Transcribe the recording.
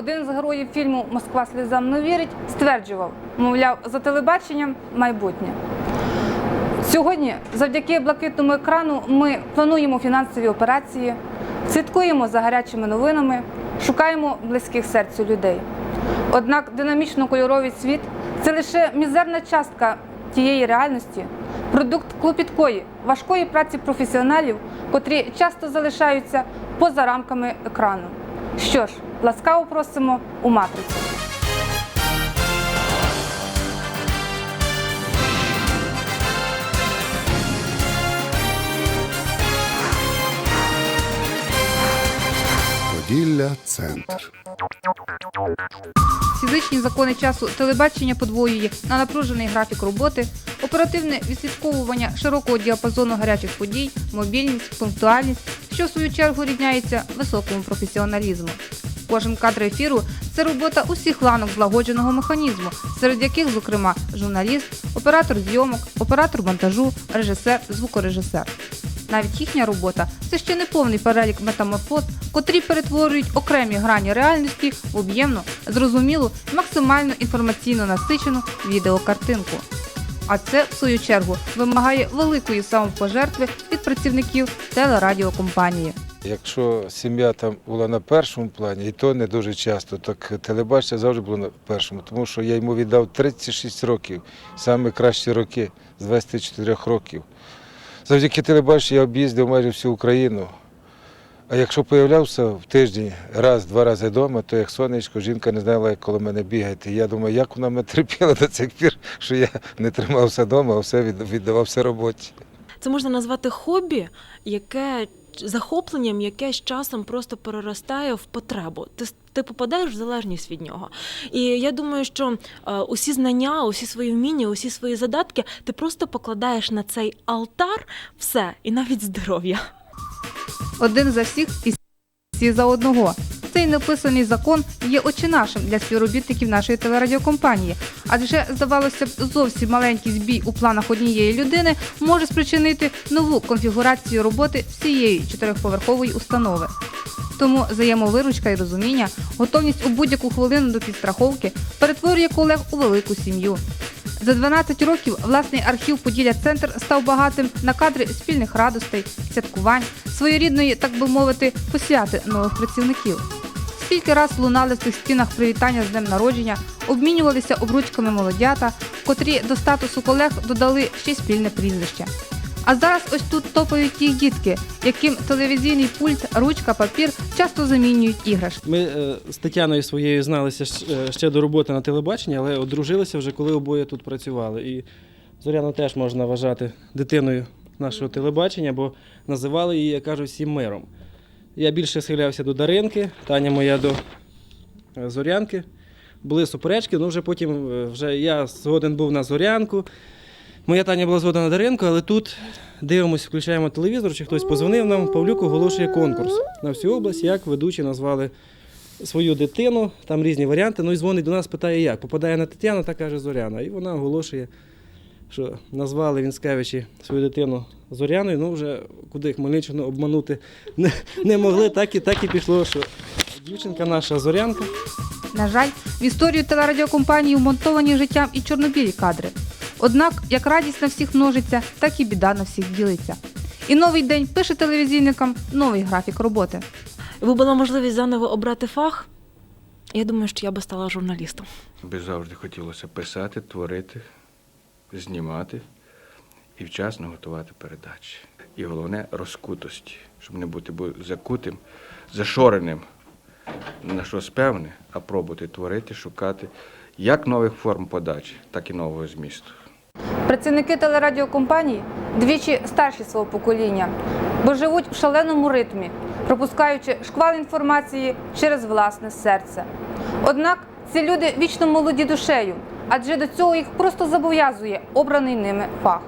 Один з героїв фільму Москва слізам не вірить стверджував, мовляв, за телебаченням майбутнє. Сьогодні, завдяки блакитному екрану, ми плануємо фінансові операції, слідкуємо за гарячими новинами, шукаємо близьких серцю людей. Однак динамічно-кольоровий світ це лише мізерна частка тієї реальності, продукт клопіткої, важкої праці професіоналів, котрі часто залишаються поза рамками екрану. Що ж, ласкаво просимо у матрицю. Поділля Центр. Фізичні закони часу телебачення подвоює на напружений графік роботи, оперативне відслідковування широкого діапазону гарячих подій, мобільність, пунктуальність, що в свою чергу різняється високому професіоналізму. Кожен кадр ефіру це робота усіх ланок злагодженого механізму, серед яких, зокрема, журналіст, оператор зйомок, оператор монтажу, режисер, звукорежисер. Навіть їхня робота це ще не повний перелік метаморфоз, котрі перетворюють окремі грані реальності в об'ємну, зрозумілу, максимально інформаційно насичену відеокартинку. А це, в свою чергу, вимагає великої самопожертви від працівників телерадіокомпанії. Якщо сім'я там була на першому плані, і то не дуже часто, так телебачення завжди було на першому, тому що я йому віддав 36 років, саме кращі роки з 24 років. Завдяки телебаченню я об'їздив майже всю Україну. А якщо появлявся в тиждень раз-два рази вдома, то як сонечко, жінка не знала, як коло мене бігати. Я думаю, як вона мене терпіла до цих пір, що я не тримався вдома, а все віддавався роботі. Це можна назвати хобі, яке захопленням, яке з часом просто переростає в потребу. Ти, ти попадаєш в залежність від нього. І я думаю, що е, усі знання, усі свої вміння, усі свої задатки ти просто покладаєш на цей алтар все, і навіть здоров'я. Один за всіх і всі за одного. Цей неписаний закон є очинашем для співробітників нашої телерадіокомпанії, адже здавалося б, зовсім маленький збій у планах однієї людини може спричинити нову конфігурацію роботи всієї чотирьохповерхової установи. Тому взаємовиручка і розуміння, готовність у будь-яку хвилину до підстраховки перетворює колег у велику сім'ю. За 12 років власний архів Поділля Центр став багатим на кадри спільних радостей, святкувань, своєрідної, так би мовити, посвяти нових працівників. Скільки раз лунали в цих стінах привітання з днем народження, обмінювалися обручками молодята, котрі до статусу колег додали ще спільне прізвище. А зараз ось тут топають ті дітки, яким телевізійний пульт, ручка, папір часто замінюють іграшки. Ми е, з Тетяною своєю зналися е, ще до роботи на телебаченні, але одружилися вже коли обоє тут працювали. І Зоряну теж можна вважати дитиною нашого телебачення, бо називали її, як кажуть, всім миром. Я більше схилявся до Даринки, Таня моя до е, Зорянки. Були суперечки, ну вже потім е, вже я згоден був на Зорянку. Моя Таня була згодна на Даринку, але тут дивимося, включаємо телевізор, чи хтось позвонив нам, Павлюк оголошує конкурс на всю область, як ведучі назвали свою дитину, там різні варіанти. Ну і дзвонить до нас, питає, як. Попадає на Тетяну, та каже Зоряна. І вона оголошує, що назвали Вінськевичі свою дитину Зоряною. Ну вже куди Хмельниччину обманути не, не могли, так і так і пішло, що дівчинка наша Зорянка. На жаль, в історію телерадіокомпанії вмонтовані життям і чорнобілі кадри. Однак, як радість на всіх множиться, так і біда на всіх ділиться. І новий день пише телевізійникам новий графік роботи. Якби була можливість заново обрати фах, я думаю, що я би стала журналістом. Би завжди хотілося писати, творити, знімати і вчасно готувати передачі. І головне розкутості, щоб не бути закутим, зашореним на щось певне, а пробувати творити, шукати як нових форм подачі, так і нового змісту. Працівники телерадіокомпанії двічі старші свого покоління, бо живуть в шаленому ритмі, пропускаючи шквал інформації через власне серце. Однак ці люди вічно молоді душею, адже до цього їх просто зобов'язує обраний ними фах.